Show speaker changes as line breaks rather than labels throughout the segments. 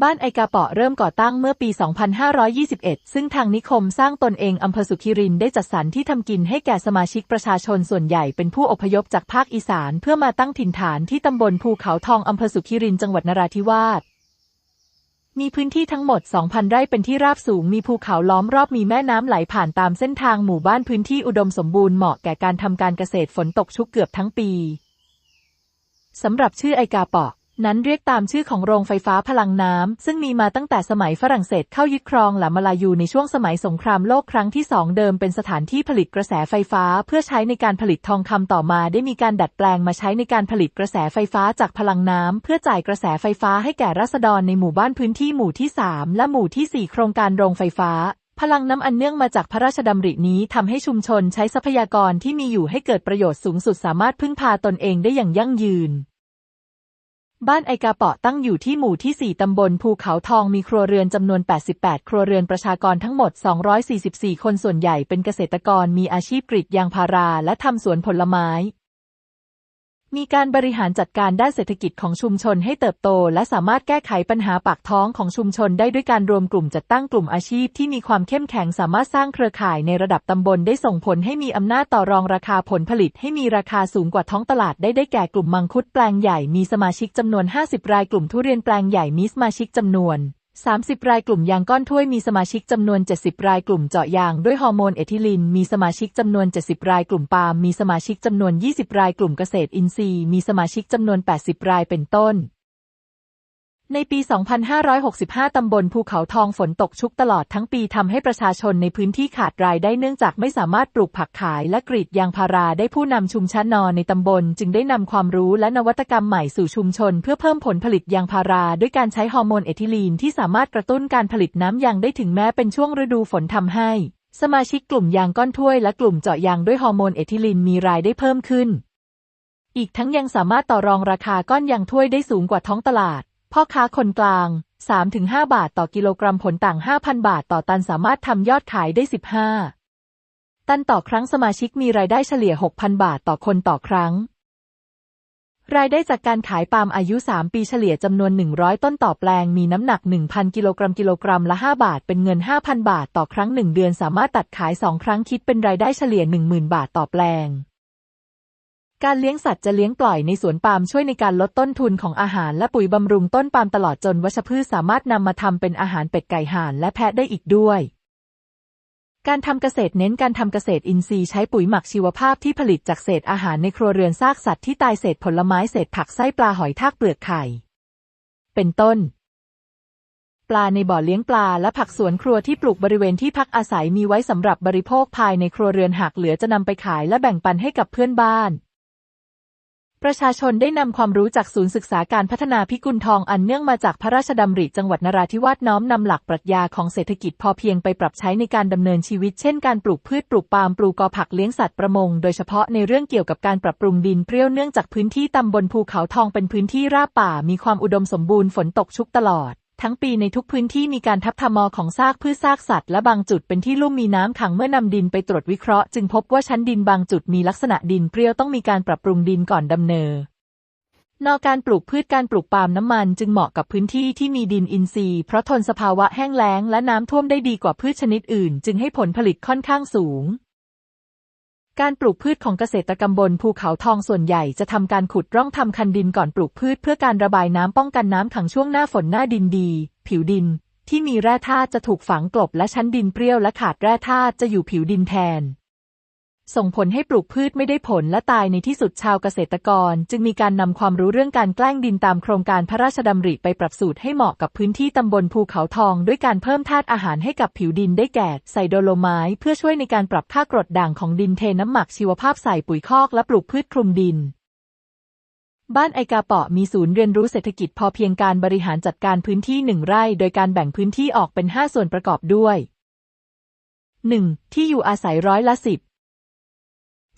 บ้านไอกาเปาะเริ่มก่อตั้งเมื่อปี 2521 ซึ่งทางนิคมสร้างตนเองอำเภอสุขิรินได้จัดสรรที่ทำกินให้แก่สมาชิกประชาชนส่วนใหญ่เป็นผู้อพยพจากภาคอีสานเพื่อมาตั้งถิ่นฐานที่ตำบลภูเขาทองอำเภอสุขิรินจังหวัดนราธิวาสมีพื้นที่ทั้งหมด 2,000 ไร่เป็นที่ราบสูง มีภูเขาล้อมรอบ มีแม่น้ำไหลผ่านตามเส้นทางหมู่บ้านพื้นที่อุดมสมบูรณ์เหมาะแก่การทำการเกษตรฝนตกชุกเกือบทั้งปีสำหรับชื่อไอกาเปาะ นั้นเรียกตามชื่อของโรงไฟฟ้าพลังน้ำ ซึ่งมีมาตั้งแต่สมัยฝรั่งเศสเข้ายึดครองหลามาลายูในช่วงสมัยสงครามโลกครั้งที่สองเดิมเป็นสถานที่ผลิตกระแสไฟฟ้า เพื่อใช้ในการผลิตทองคำต่อมาได้มีการดัดแปลงมาใช้ในการผลิตกระแสไฟฟ้าจากพลังน้ำ เพื่อจ่ายกระแสไฟฟ้าให้แก่ราษฎรในหมู่บ้านพื้นที่หมู่ที่ 3 และหมู่ที่ 4 โครงการโรงไฟฟ้าพลังน้ำอันเนื่องมาจากพระราชดำรินี้ทำให้ชุมชนใช้ทรัพยากรที่มีอยู่ให้เกิดประโยชน์สูงสุดสามารถพึ่งพาตนเองได้อย่างยั่งยืน บ้านไอกาเปาะตั้งอยู่ที่หมู่ที่ 4 ตำบลภูเขาทองมีครัวเรือนจำนวน 88 ครัวเรือนประชากรทั้งหมด 244 คนส่วนใหญ่เป็นเกษตรกรมีอาชีพกรีดยางพาราและทำสวนผลไม้ มีการบริหารจัดการด้านเศรษฐกิจของชุมชนให้เติบโต และสามารถแก้ไขปัญหาปากท้องของชุมชนได้ด้วยการรวมกลุ่มจัดตั้งกลุ่มอาชีพที่มีความเข้มแข็งสามารถสร้างเครือข่ายในระดับตำบลได้ส่งผลให้มีอำนาจต่อรองราคาผลผลิตให้มีราคาสูงกว่าท้องตลาดได้ได้แก่กลุ่มมังคุดแปลงใหญ่มีสมาชิกจำนวน 50 รายกลุ่มทุเรียนแปลงใหญ่มีสมาชิกจำนวน 30 รายกลุ่มยางก้อนถ้วยมีสมาชิกจำนวน 70 รายกลุ่มเจาะยางด้วยฮอร์โมนเอทิลิน มีสมาชิกจำนวน 70 รายกลุ่มปาล์มมีสมาชิกจำนวน 20 รายกลุ่มเกษตรอินทรีย์มีสมาชิกจำนวน 80 รายเป็นต้น ในปี 2565 ตำบลภูเขาทองฝนตกชุกตลอดทั้งปีทำให้ประชาชนในพื้นที่ขาดรายได้เนื่องจากไม่สามารถปลูกผักขายและกรีดยางพาราได้ผู้นำชุมชนนอในตำบล จึงได้นำความรู้และนวัตกรรมใหม่สู่ชุมชน เพื่อเพิ่มผลผลิตยางพาราด้วยการใช้ฮอร์โมนเอทิลีนที่สามารถกระตุ้นการผลิตน้ำยางได้ถึงแม้เป็นช่วงฤดูฝนทำให้ สมาชิกกลุ่มยางก้อนถ้วยและกลุ่มเจาะยางด้วยฮอร์โมนเอทิลีนมีรายได้เพิ่มขึ้น อีกทั้งยังสามารถต่อรองราคาก้อนยางถ้วยได้สูงกว่าท้องตลาด พ่อค้าคนกลาง 3-5 บาทต่อกิโลกรัมผลต่าง 5,000 บาทต่อตันสามารถทำยอดขายได้ 15 ตันต่อครั้งสมาชิกมีรายได้เฉลี่ย 6,000 บาทต่อคนต่อครั้ง รายได้จากการขายปาล์มอายุ 3 ปีเฉลี่ยจำนวน 100 ต้นต่อแปลงมีน้ำหนัก 1,000 กิโลกรัมกิโลกรัมละ 5 บาท เป็นเงิน 5,000 บาทต่อครั้ง 1 เดือนสามารถตัดขาย 2 ครั้งคิดเป็นรายได้เฉลี่ย 10,000 บาทต่อแปลง การเลี้ยงสัตว์จะเลี้ยงปล่อยในสวนปาล์มช่วยในการลดต้นทุนของอาหารและปุ๋ยบำรุงต้นปาล์มตลอดจนวัชพืชสามารถนำมาทำเป็นอาหารเป็ดไก่ห่านและแพะได้อีกด้วย การทำเกษตรเน้นการทำเกษตรอินทรีย์ใช้ปุ๋ยหมักชีวภาพที่ผลิตจากเศษอาหารในครัวเรือนซากสัตว์ที่ตายเศษผลไม้เศษผักไส้ปลาหอยทากเปลือกไข่ เป็นต้นปลาในบ่อเลี้ยงปลาและผักสวนครัวที่ปลูกบริเวณที่พักอาศัยมีไว้สำหรับบริโภคภายในครัวเรือนหากเหลือจะนำไปขายและแบ่งปันให้กับเพื่อนบ้าน ประชาชนได้นำความรู้จากศูนย์ศึกษาการพัฒนาพิกุลทองอันเนื่องมาจากพระราชดำริจังหวัดนราธิวาสน้อมนำหลักปรัชญาของเศรษฐกิจพอเพียงไปปรับใช้ในการดำเนินชีวิตเช่นการปลูกพืชปลูกปาล์มปลูกกอผักเลี้ยงสัตว์ประมง โดยเฉพาะในเรื่องเกี่ยวกับการปรับปรุงดินเปรี้ยวเนื่องจากพื้นที่ตำบลภูเขาทองเป็นพื้นที่ราบป่ามีความอุดมสมบูรณ์ฝนตกชุกตลอด ทั้งปีในทุกพื้นที่มีการทับทมอของซากพืชซากสัตว์และบางจุดเป็นที่ลุ่มมีน้ำขังเมื่อนำดินไปตรวจวิเคราะห์จึงพบว่าชั้นดินบางจุดมีลักษณะดินเปรี้ยวต้องมีการปรับปรุงดินก่อนดำเนินนอกการปลูกพืชการปลูกปาล์มน้ำมันจึงเหมาะกับพื้นที่ที่มีดินอินทรีย์ เพราะทนสภาวะแห้งแล้งและน้ำท่วมได้ดีกว่าพืชชนิดอื่น จึงให้ผลผลิตค่อนข้างสูง การปลูกพืชของเกษตรกรรมบนภูเขาทองส่วนใหญ่จะทำการขุดร่องทำคันดินก่อนปลูกพืชเพื่อการระบายน้ำป้องกันน้ำขังช่วงหน้าฝนหน้าดินดี ผิวดิน ที่มีแร่ธาตุจะถูกฝังกลบและชั้นดินเปรี้ยวและขาดแร่ธาตุจะอยู่ผิวดินแทน ส่งผลให้ปลูกพืชไม่ได้ผลและตายในที่สุดชาวเกษตรกร จึงมีการนำความรู้เรื่องการแกล้งดินตามโครงการพระราชดำริไปปรับสูตรให้เหมาะกับพื้นที่ตำบลภูเขาทอง ด้วยการเพิ่มธาตุอาหารให้กับผิวดินได้แก่ใส่โดโลไม้เพื่อช่วยในการปรับค่ากรดด่างของดินเทน้ำหมักชีวภาพใส่ปุ๋ยคอกและปลูกพืชคลุมดินบ้านไอกาเปาะมีศูนย์เรียนรู้เศรษฐกิจพอเพียงการบริหารจัดการพื้นที่หนึ่งไร่ โดยการแบ่งพื้นที่ออกเป็น 5 ส่วนประกอบด้วย 1. ที่อยู่อาศัยร้อยละสิบ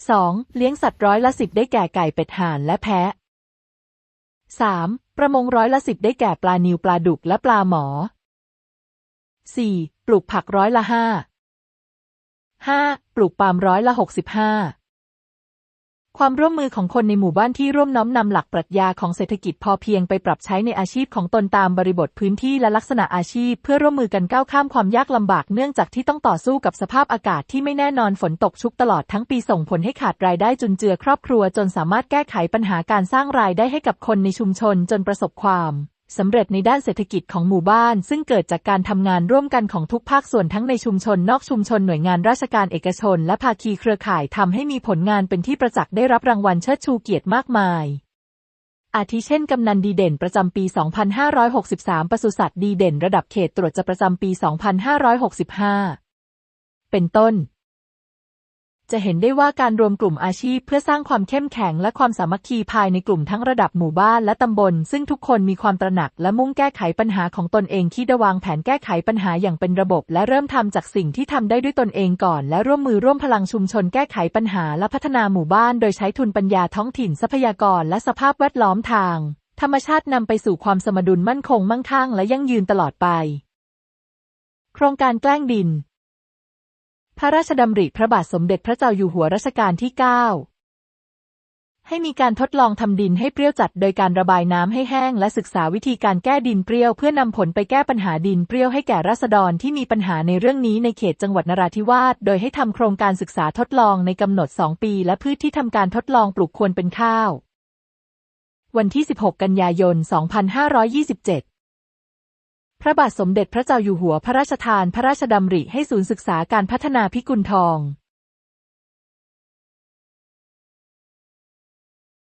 2. เลี้ยงสัตว์ร้อยละสิบได้แก่ไก่เป็ดห่านและแพะ 3. ประมงร้อยละสิบได้แก่ปลานิวปลาดุกและปลาหมอ 4. ปลูกผักร้อยละห้า 5. ปลูกปาล์มร้อยละหกสิบห้า ความร่วมมือของคนในหมู่บ้านที่ร่วมน้อมนำหลักปรัชญาของเศรษฐกิจพอเพียงไปปรับใช้ในอาชีพของตนตามบริบทพื้นที่และลักษณะอาชีพ เพื่อร่วมมือกันก้าวข้ามความยากลำบากเนื่องจากที่ต้องต่อสู้กับสภาพอากาศที่ไม่แน่นอนฝนตกชุกตลอดทั้งปีส่งผลให้ขาดรายได้จุนเจือครอบครัว จนสามารถแก้ไขปัญหาการสร้างรายได้ให้กับคนในชุมชนจนประสบความ สำเร็จในด้านเศรษฐกิจของหมู่บ้าน ซึ่งเกิดจากการทำงานร่วมกันของทุกภาคส่วนทั้งในชุมชนนอกชุมชนหน่วยงานราชการเอกชน และภาคีเครือข่ายทำให้มีผลงานเป็นที่ประจักษ์ได้รับรางวัลเชิดชูเกียรติมากมาย อาทิเช่น กำนันดีเด่นประจำปี 2563 ปศุสัตว์ดีเด่น ระดับเขตตรวจจะประจำปี 2565 เป็นต้น จะเห็นได้ว่าการรวมกลุ่มอาชีพเพื่อสร้างความเข้มแข็งและความสามัคคีภายในกลุ่มทั้งระดับหมู่บ้านและตำบล ซึ่งทุกคนมีความตระหนักและมุ่งแก้ไขปัญหาของตนเองคิดวางแผนแก้ไขปัญหาอย่างเป็นระบบ และเริ่มทำจากสิ่งที่ทำได้ด้วยตนเองก่อน และร่วมมือร่วมพลังชุมชนแก้ไขปัญหาและพัฒนาหมู่บ้าน โดยใช้ทุนปัญญาท้องถิ่นทรัพยากร และสภาพแวดล้อมทาง ธรรมชาตินำไปสู่ความสมดุลมั่นคงมั่งคั่งและยั่งยืนตลอดไป โครงการแกล้งดิน พระราชดำริพระบาทสมเด็จพระเจ้าอยู่หัวรัชกาลที่ 9 ให้มีการทดลองทำดินให้เปรี้ยวจัดโดยการระบายน้ำให้แห้งและศึกษาวิธีการแก้ดินเปรี้ยวเพื่อนำผลไปแก้ปัญหาดินเปรี้ยวให้แก่ราษฎรที่มีปัญหาในเรื่องนี้ในเขตจังหวัดนราธิวาสโดยให้ทำโครงการศึกษาทดลองในกำหนด 2 ปี และพืชที่ทำการทดลองปลูกควรเป็นข้าว วันที่ 16 กันยายน 2527 พระบาทสมเด็จพระเจ้าอยู่หัวพระราชทานพระราชดำริให้ศูนย์ศึกษาการพัฒนาพิกุลทอง